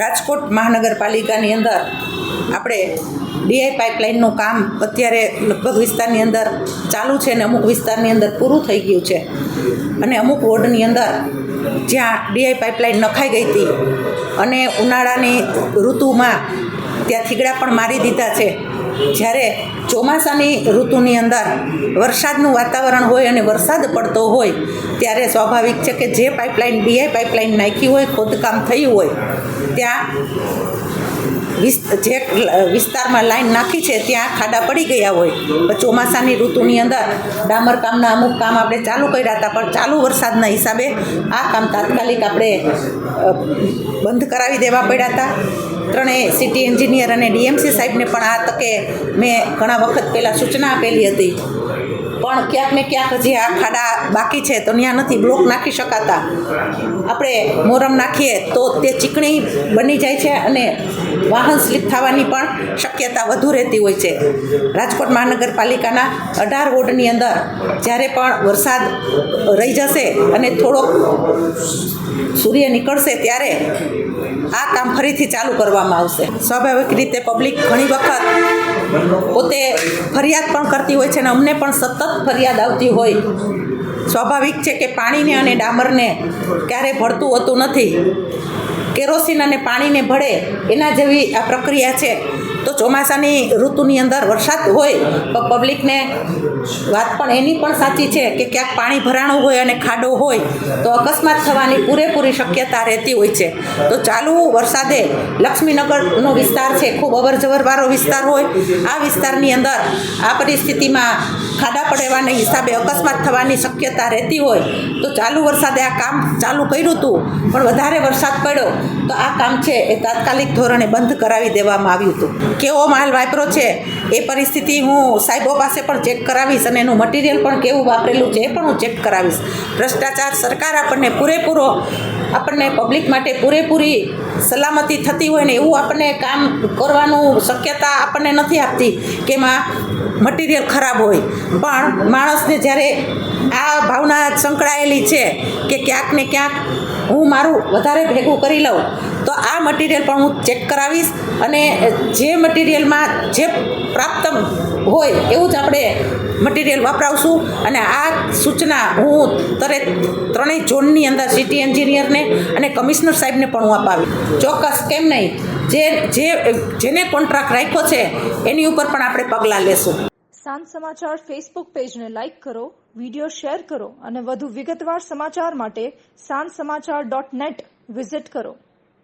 રાજકોટ મહાનગરપાલિકાની અંદર આપણે ડીઆઈ પાઇપલાઇનનું કામ અત્યારે લગભગ વિસ્તારની અંદર ચાલુ છે અને અમુક વિસ્તારની અંદર પૂરું થઈ ગયું છે. અને અમુક વોર્ડની અંદર જ્યાં ડીઆઈ પાઇપલાઇન નખાઈ ગઈ હતી અને ઉનાળાની ઋતુમાં ત્યાં થીગડા પણ મારી દીધા છે. જ્યારે ચોમાસાની ઋતુની અંદર વરસાદનું વાતાવરણ હોય અને વરસાદ પડતો હોય, ત્યારે સ્વાભાવિક છે કે જે પાઇપલાઇન ડીઆઈ પાઇપલાઇન નાખી હોય, ખોદકામ થયું હોય, ત્યાં જે વિસ્તારમાં લાઈન નાખી છે, ત્યાં ખાડા પડી ગયા હોય. ચોમાસાની ઋતુની અંદર ડામર કામના અમુક કામ આપણે ચાલુ કર્યા હતા, પણ ચાલુ વરસાદના હિસાબે આ કામ તાત્કાલિક આપણે બંધ કરાવી દેવા પડ્યા હતા. ત્રણેય સિટી એન્જિનિયર અને ડીએમસી સાહેબને પણ આ તકે મેં ઘણા વખત પહેલાં સૂચના આપેલી હતી. પણ ક્યાંક ને ક્યાંક હજી આ ખાડા બાકી છે તો ત્યાં નથી બ્લોક નાખી શકાતા. આપણે મોરમ નાખીએ તો તે ચીકણી બની જાય છે અને વાહન સ્લીપ થવાની પણ શક્યતા વધુ રહેતી હોય છે. રાજકોટ મહાનગરપાલિકાના અઢાર વોર્ડની અંદર જ્યારે પણ વરસાદ રહી જશે અને થોડોક સૂર્ય નીકળશે ત્યારે આ કામ ફરીથી ચાલુ કરવામાં આવશે. સ્વાભાવિક રીતે પબ્લિક ઘણી વખત પોતે ફરિયાદ પણ કરતી હોય છે અને અમને પણ સતત ફરિયાદ આવતી હોય. સ્વાભાવિક છે કે પાણીને અને ડામરને ક્યારે ભળતું હોતું નથી. કેરોસીન અને પાણીને ભળે એના જેવી આ પ્રક્રિયા છે. તો ચોમાસાની ઋતુની અંદર વરસાદ હોય, તો પબ્લિકને વાત પણ એની પણ સાચી છે કે ક્યાંક પાણી ભરાણું હોય અને ખાડો હોય, તો અકસ્માત થવાની પૂરેપૂરી શક્યતા રહેતી હોય છે. તો ચાલુ વરસાદે લક્ષ્મીનગરનો વિસ્તાર છે, ખૂબ અવરજવરવાળો વિસ્તાર હોય, આ વિસ્તારની અંદર આ પરિસ્થિતિમાં ખાડા પડેવાને હિસાબે અકસ્માત થવાની શક્યતા રહેતી હોય, તો ચાલુ વરસાદે આ કામ ચાલુ કર્યું હતું, પણ વધારે વરસાદ પડ્યો, તો આ કામ છે એ તાત્કાલિક ધોરણે બંધ કરાવી દેવામાં આવ્યું હતું. કેવો માલ વાપરો છે એ પરિસ્થિતિ હું સાહેબો પાસે પણ ચેક કરાવીશ અને એનું મટીરિયલ પણ કેવું વાપરેલું છે એ પણ હું ચેક કરાવીશ. ભ્રષ્ટાચાર સરકાર આપણને પૂરેપૂરો, આપણને પબ્લિક માટે પૂરેપૂરી સલામતી થતી હોય ને એવું આપણને કામ કરવાનું શક્યતા આપણને નથી આપતી કે એમાં મટીરિયલ ખરાબ હોય. પણ માણસને જ્યારે આ ભાવના સંકળાયેલી છે કે ક્યાંક ને ક્યાંક હું મારું વધારે ભેગું કરી લઉં, તો આ મટીરિયલ પણ હું ચેક કરાવીશ અને જે મટીરિયલમાં જે પ્રાપ્ત હોય એવું જ આપણે મટીરિયલ વાપરાવશું. અને આ સૂચના હું તરત ત્રણેય ઝોનની અંદર સિટી એન્જિનિયરને અને કમિશનર સાહેબને પણ હું અપાવી ચોક્કસ, કેમ નહીં? જે જે, જેને કોન્ટ્રાક્ટ રાખ્યો છે, એની ઉપર પણ આપણે પગલાં લેશું. સાંજ સમાચાર ફેસબુક પેજને લાઇક કરો વીડિયો શેર કરો અને વધુ વિગતવાર સમાચાર માટે સાંજ સમાચાર ડોટ નેટ વિઝિટ કરો.